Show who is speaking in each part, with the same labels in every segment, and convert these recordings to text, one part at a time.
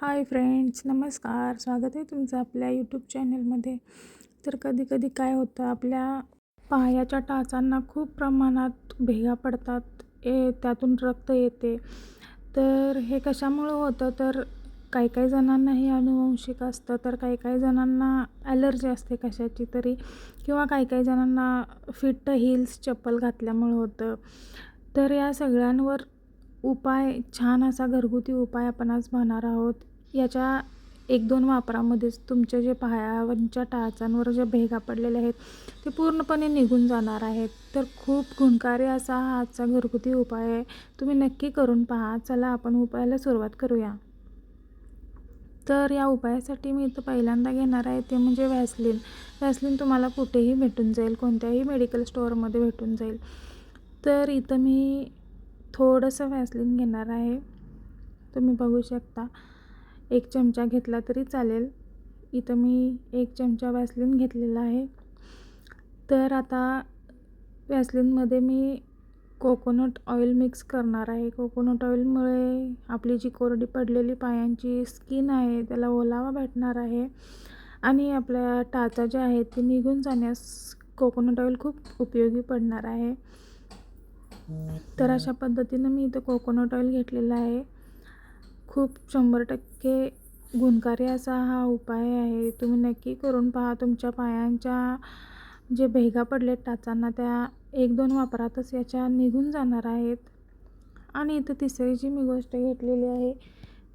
Speaker 1: Hi friends नमस्कार. स्वागत आहे तुमचं आपल्या यूट्यूब चॅनलमध्ये तर कधी कधी काय होतं आपल्या पायाच्या टाचांना खूप प्रमाणात भेगा पडतात ए त्यातून रक्त येते. तर हे कशामुळं होतं? तर काही काही जणांना हे अनुवंशिक असतं तर काही काही जणांना ॲलर्जी असते कशाची तरी किंवा काही काही जणांना फिट हिल्स चप्पल घातल्यामुळं होतं. तर या सगळ्यांवर उपाय छान असा घरगुती उपाय आपण आज पाहणार आहोत. याच्या एक दोन वापरामध्येच तुमच्या जे पायांच्या टाचांवर जे भेगा पडलेले आहेत ते पूर्णपणे निघून जाणार आहेत. तर खूप गुणकारी असा हा आजचा घरगुती उपाय आहे. तुम्ही नक्की करून पहा. चला आपण उपायाला सुरुवात करूया. तर या उपायासाठी मी इथं पहिल्यांदा घेणार आहे ते म्हणजे व्हॅसलिन व्हॅसलिन तुम्हाला कुठेही भेटून जाईल. कोणत्याही मेडिकल स्टोअरमध्ये भेटून जाईल. तर इथं मी थोडंसं व्हॅसलिन घेणार आहे. तुम्ही बघू शकता. एक चमचा घेतला तरी चालेल. इथं मी एक चमचा वॅसलिन घेतलेला आहे. तर आता वॅसलिनमध्ये मी कोकोनट ऑइल मिक्स करणार आहे. कोकोनट ऑइलमुळे आपली जी कोरडी पडलेली पायांची स्किन आहे त्याला ओलावा भेटणार आहे. आणि आपल्या टाचा ज्या आहेत ते निघून जाण्यास कोकोनट ऑइल खूप उपयोगी पडणार आहे. तर अशा पद्धतीनं मी इथं कोकोनट ऑइल घेतलेलं आहे. खूप शंभर टक्के गुणकारी असा हा उपाय आहे. तुम्ही नक्की करून पहा. तुमच्या पायांच्या जे भेगा पडलेत टाचांना त्या एक दोन वापरातच याच्या निघून जाणार आहेत. आणि इथं तिसरी जी मी गोष्ट घेतलेली आहे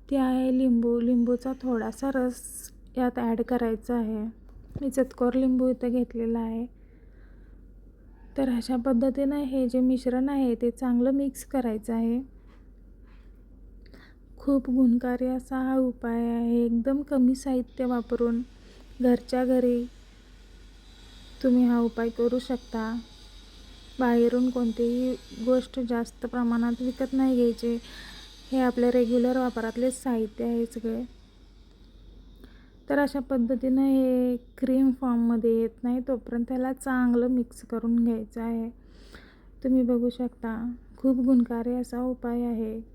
Speaker 1: ती आहे लिंबू. लिंबूचा थोडासा रस यात ॲड करायचा आहे. मी चतकोर लिंबू इथं घेतलेला आहे. तर अशा पद्धतीनं हे जे मिश्रण आहे ते चांगलं मिक्स करायचं आहे. खूप गुणकारी असा हा उपाय आहे. एकदम कमी साहित्य वापरून घरच्या घरी तुम्ही हा उपाय करू शकता. बाहेरून कोणतीही गोष्ट जास्त प्रमाणात विकत नाही घ्यायचे. हे आपल्या रेग्युलर वापरातलेच साहित्य आहे सगळे. तर अशा पद्धतीनं हे क्रीम फॉर्ममध्ये येत नाही तोपर्यंत त्याला चांगलं मिक्स करून घ्यायचं आहे. तुम्ही बघू शकता खूप गुणकारी असा उपाय आहे.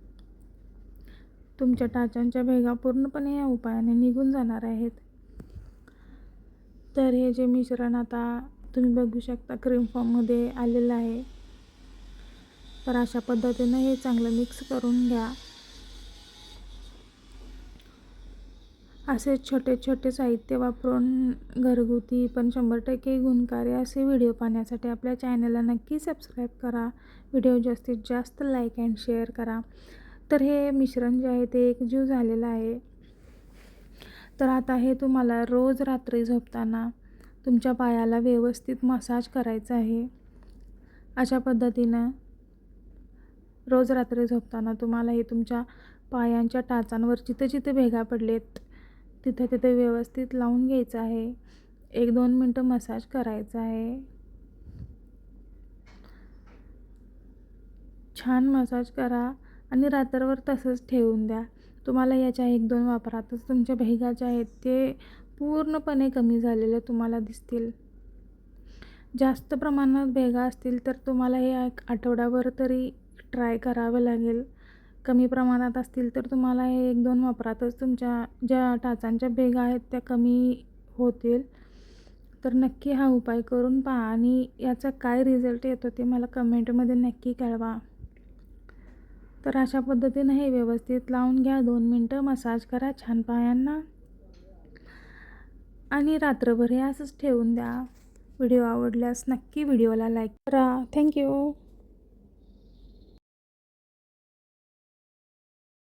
Speaker 1: तुमच्या टाचांच्या भेगा पूर्णपणे या उपायाने निघून जाणार आहेत. तर हे जे मिश्रण आता तुम्ही बघू शकता क्रीम फॉर्ममध्ये आलेलं आहे. तर अशा पद्धतीनं हे चांगलं मिक्स करून घ्या. असे छोटे छोटे साहित्य वापरून घरगुती पण शंभर टक्के गुणकारी असे व्हिडिओ पाहण्यासाठी आपल्या चॅनलला नक्की सबस्क्राईब करा. व्हिडिओ जास्तीत जास्त लाईक अँड शेअर करा. तर हे मिश्रण जे आहे ते एक जीव झालेलं आहे. तर आता हे तुम्हाला रोज रात्री झोपताना तुमच्या पायाला व्यवस्थित मसाज करायचा आहे. अशा पद्धतीनं रोज रात्री झोपताना तुम्हाला हे तुमच्या पायांच्या टाचांवर जिथं जिथं भेगा पडलेत तिथं तिथे व्यवस्थित लावून घ्यायचं आहे. एक दोन मिनटं मसाज करायचा आहे. छान मसाज करा. आणि रात्रभर तसंच ठेवून द्या. तुम्हाला याच्या एक दोन वापरातच तुमच्या भेगा ज्या आहेत ते पूर्णपणे कमी झालेले तुम्हाला दिसतील. जास्त प्रमाणात भेगा असतील तर तुम्हाला हे एक आठवड्याभर तरी ट्राय करावं लागेल. कमी प्रमाणात असतील तर तुम्हाला हे एक दोन वापरातच तुमच्या ज्या टाचांच्या भेगा आहेत त्या कमी होतील. तर नक्की हा उपाय करून पहा आणि याचा काय रिझल्ट येतो ते मला कमेंटमध्ये नक्की कळवा. तर अशा पद्धतीनं हे व्यवस्थित लावून घ्या. दोन मिनटं मसाज करा. छान पायांना. आणि रात्रभर हे असंच ठेवून द्या. व्हिडिओ आवडल्यास नक्की व्हिडिओला लाईक करा. थँक्यू